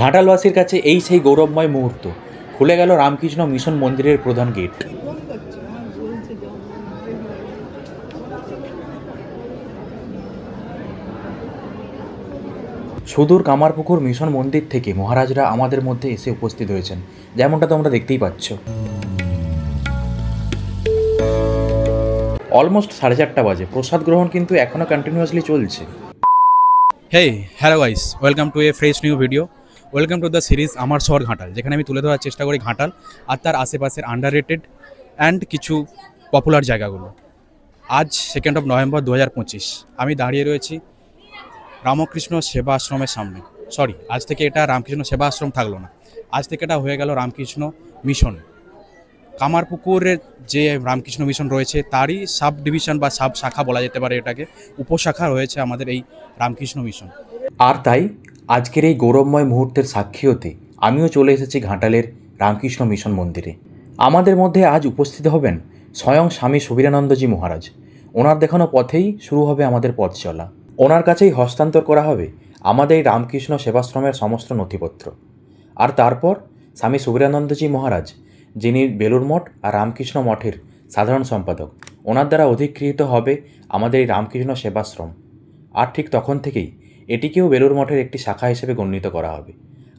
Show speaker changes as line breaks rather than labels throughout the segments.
ঘাটালবাসীর কাছে এই সেই গৌরবময় মুহূর্ত। খুলে গেল রামকৃষ্ণ মিশন মন্দিরের প্রধান গেট। সুদূর কামারপুকুর মিশন মন্দির থেকে মহারাজরা আমাদের মধ্যে এসে উপস্থিত হয়েছেন যেমনটা তোমরা দেখতেই পাচ্ছ। অলমোস্ট সাড়ে চারটা বাজে। প্রসাদ গ্রহণ কিন্তু এখনও কন্টিনিউয়াসলি চলছে।
Hey hello guys welcome to a fresh new video welcome to the series আমার শহর ঘাটাল যেখানে আমি তুলে ধরার চেষ্টা করি ঘাটাল আর তার আশেপাশের আন্ডার রেটেড অ্যান্ড কিছু পপুলার জায়গাগুলো। আজ সেকেন্ড অফ নভেম্বর দু হাজার পঁচিশ, আমি দাঁড়িয়ে রয়েছি রামকৃষ্ণ সেবা আশ্রমের সামনে। সরি আজ থেকে এটা রামকৃষ্ণ সেবা আশ্রম থাকল না। আজ থেকে এটা হয়ে গেল রামকৃষ্ণ মিশন কামারপুকুরের যে রামকৃষ্ণ মিশন রয়েছে, তারই সাব ডিভিশন বা সাব শাখা বলা যেতে পারে এটাকে। উপশাখা রয়েছে আমাদের এই রামকৃষ্ণ মিশন
আর তাই আজকের এই গৌরবময় মুহূর্তের সাক্ষী হতে আমিও চলে এসেছি ঘাটালের রামকৃষ্ণ মিশন মন্দিরে। আমাদের মধ্যে আজ উপস্থিত হবেন স্বয়ং স্বামী সুবীরানন্দজি মহারাজ। ওনার দেখানো পথেই শুরু হবে আমাদের পথ চলা। ওনার কাছেই হস্তান্তর করা হবে আমাদের রামকৃষ্ণ সেবাশ্রমের সমস্ত নথিপত্র। আর তারপর স্বামী সুবীরানন্দজি মহারাজ, যিনি বেলুর মঠ আর রামকৃষ্ণ মঠের সাধারণ সম্পাদক, ওনার দ্বারা অধিকৃত হবে আমাদের এই রামকৃষ্ণ সেবাশ্রম। আর ঠিক তখন থেকেই এটিকেও বেলুর মঠের একটি শাখা হিসেবে গণ্যিত করা হবে।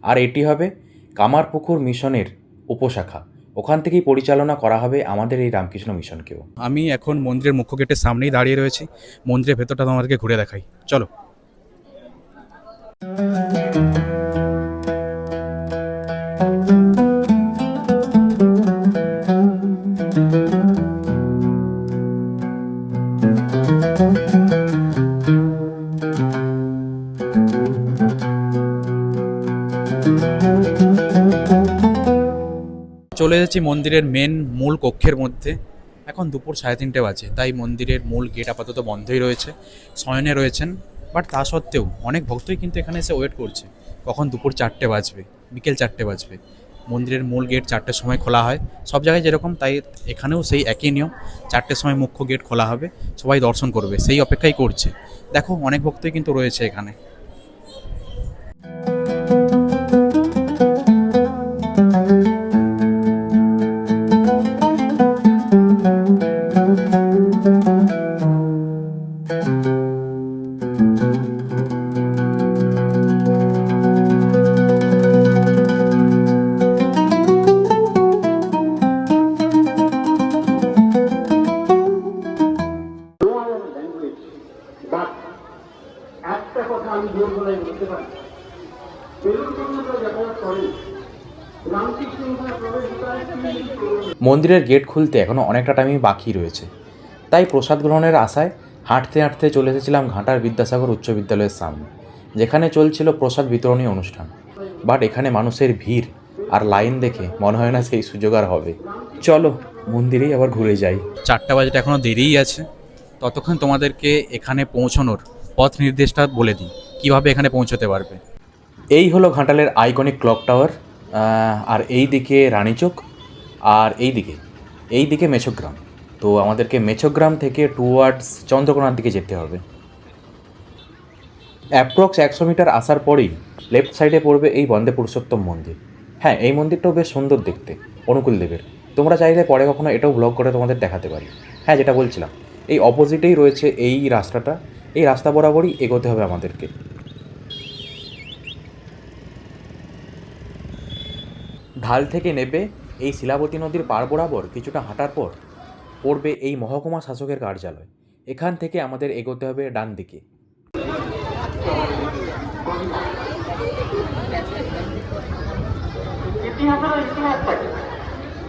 আর এটি হবে কামারপুকুর মিশনের উপশাখা। ওখান থেকেই পরিচালনা করা হবে আমাদের এই রামকৃষ্ণ মিশনকেও।
আমি এখন মন্দিরের মুখ্য গেটের সামনেই দাঁড়িয়ে রয়েছি। মন্দিরের ভেতরটা তোমাদেরকে ঘুরে দেখাই। চলো। চলে এসেছি মন্দিরের মেন মূল কক্ষের মধ্যে। এখন দুপুর সাড়ে তিনটে বাজে, তাই মন্দিরের মূল গেট আপাতত বন্ধই রয়েছে, শয়নে রয়েছেন। বাট তা সত্ত্বেও অনেক ভক্তই কিন্তু এখানে এসে ওয়েট করছে, কখন দুপুর চারটে বাজবে, বিকেল চারটে বাজবে। মন্দিরের মূল গেট চারটের সময় খোলা হয়, সব জায়গায় যেরকম, তাই এখানেও সেই একই নিয়ম, চারটের সময় মুখ্য গেট খোলা হবে, সবাই দর্শন করবে, সেই অপেক্ষাই করছে। দেখো, অনেক ভক্তই কিন্তু রয়েছে এখানে।
একটা কথা আমি জোর গলায় বলতে পারি। যাতায়াত করেন।
মন্দিরের গেট খুলতে এখনও অনেকটা টাইমই বাকি রয়েছে। তাই প্রসাদ গ্রহণের আশায় হাঁটতে হাঁটতে চলে এসেছিলাম ঘাটার বিদ্যাসাগর উচ্চ বিদ্যালয়ের সামনে যেখানে চলছিল প্রসাদ বিতরণী অনুষ্ঠান। বাট এখানে মানুষের ভিড় আর লাইন দেখে মনে হয় না সেই সুযোগ আর হবে। চলো মন্দিরেই আবার ঘুরে যাই।
চারটা বাজেটা এখনও দেরিই আছে। ততক্ষণ তোমাদেরকে এখানে পৌঁছানোর পথ নির্দেশটা বলে দিই। কীভাবে এখানে পৌঁছতে পারবে?
এই হলো ঘাটালের আইকনিক ক্লক টাওয়ার আর এই দিকে রানীচক আর এই দিকে এই দিকে মেছগ্রাম। তো আমাদেরকে মেছগ্রাম থেকে টুয়ার্ডস চন্দ্রকোনার দিকে যেতে হবে। অ্যাপ্রক্স একশো মিটার আসার পরেই লেফট সাইডে পড়বে এই বন্দে পুরুষোত্তম মন্দির। হ্যাঁ এই মন্দিরটাও বেশ সুন্দর দেখতে, অনুকূল দেবের। তোমরা চাইলে পরে কখনো এটাও ব্লগ করে তোমাদের দেখাতে পারি। হ্যাঁ যেটা বলছিলাম। এই অপোজিটেই রয়েছে এই রাস্তাটা। এই রাস্তা বরাবরই এগোতে হবে আমাদেরকে। ঢাল থেকে নেবে এই শিলাবতী নদীর পার বরাবর কিছুটা হাঁটার পর পড়বে এই মহকুমা শাসকের কার্যালয়। এখান থেকে আমাদের এগোতে হবে ডান দিকে।
ইতিহাসের ইতিহাস থাকে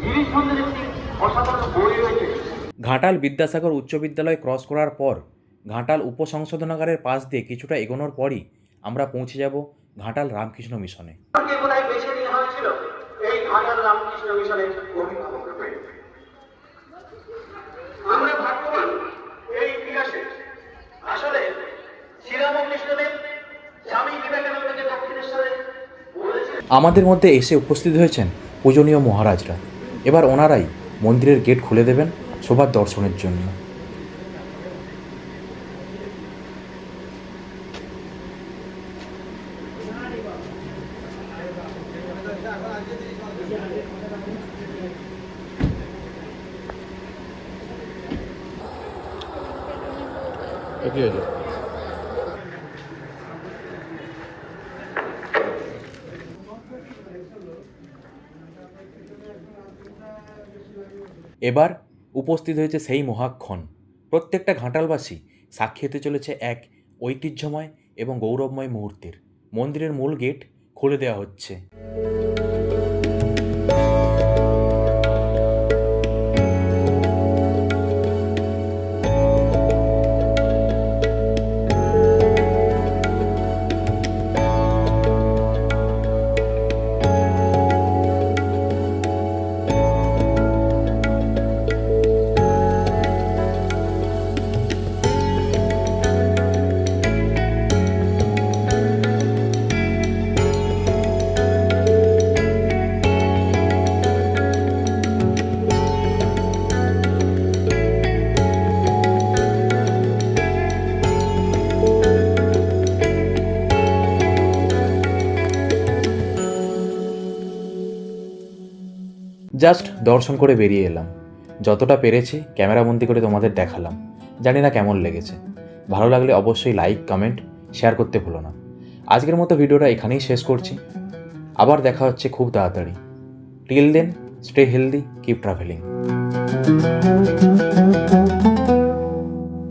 গিরিশ মন্দিরে একটি অসাধারণ বই রয়েছে।
ঘাটাল বিদ্যাসাগর উচ্চ বিদ্যালয় ক্রস করার পর ঘাটাল উপসংশোধনাগারের পাশ দিয়ে কিছুটা এগোনোর পরই আমরা পৌঁছে যাব ঘাটাল রামকৃষ্ণ মিশনে।
কে বোধহয় বেছে নেওয়া হয়েছিল এই ঘাটাল রামকৃষ্ণ মিশনের আমরা ভাগ্যবান এই ইতিহাসে। আসলে শ্রীরামকৃষ্ণদেব স্বামী বিবেকানন্দকে দক্ষিণেশ্বরে
আমাদের মধ্যে এসে উপস্থিত হয়েছেন পূজনীয় মহারাজরা। এবার ওনারাই মন্দিরের গেট খুলে দেবেন। শোভার দর্শনের জন্য। এবার উপস্থিত হয়েছে সেই মহাক্ষণ। প্রত্যেকটা ঘাঁটালবাসী সাক্ষী হতে চলেছে এক ঐতিহ্যময় এবং গৌরবময় মুহূর্তের। মন্দিরের মূল গেট খুলে দেওয়া হচ্ছে। জাস্ট দর্শন করে বেরিয়ে এলাম। যতটা পেরেছি ক্যামেরাবন্দি করে তোমাদের দেখালাম। জানি না কেমন লেগেছে। ভালো লাগলে অবশ্যই লাইক কমেন্ট শেয়ার করতে ভুলো না। আজকের মতো ভিডিওটা এখানেই শেষ করছি। আবার দেখা হচ্ছে খুব তাড়াতাড়ি। Till then stay healthy keep travelling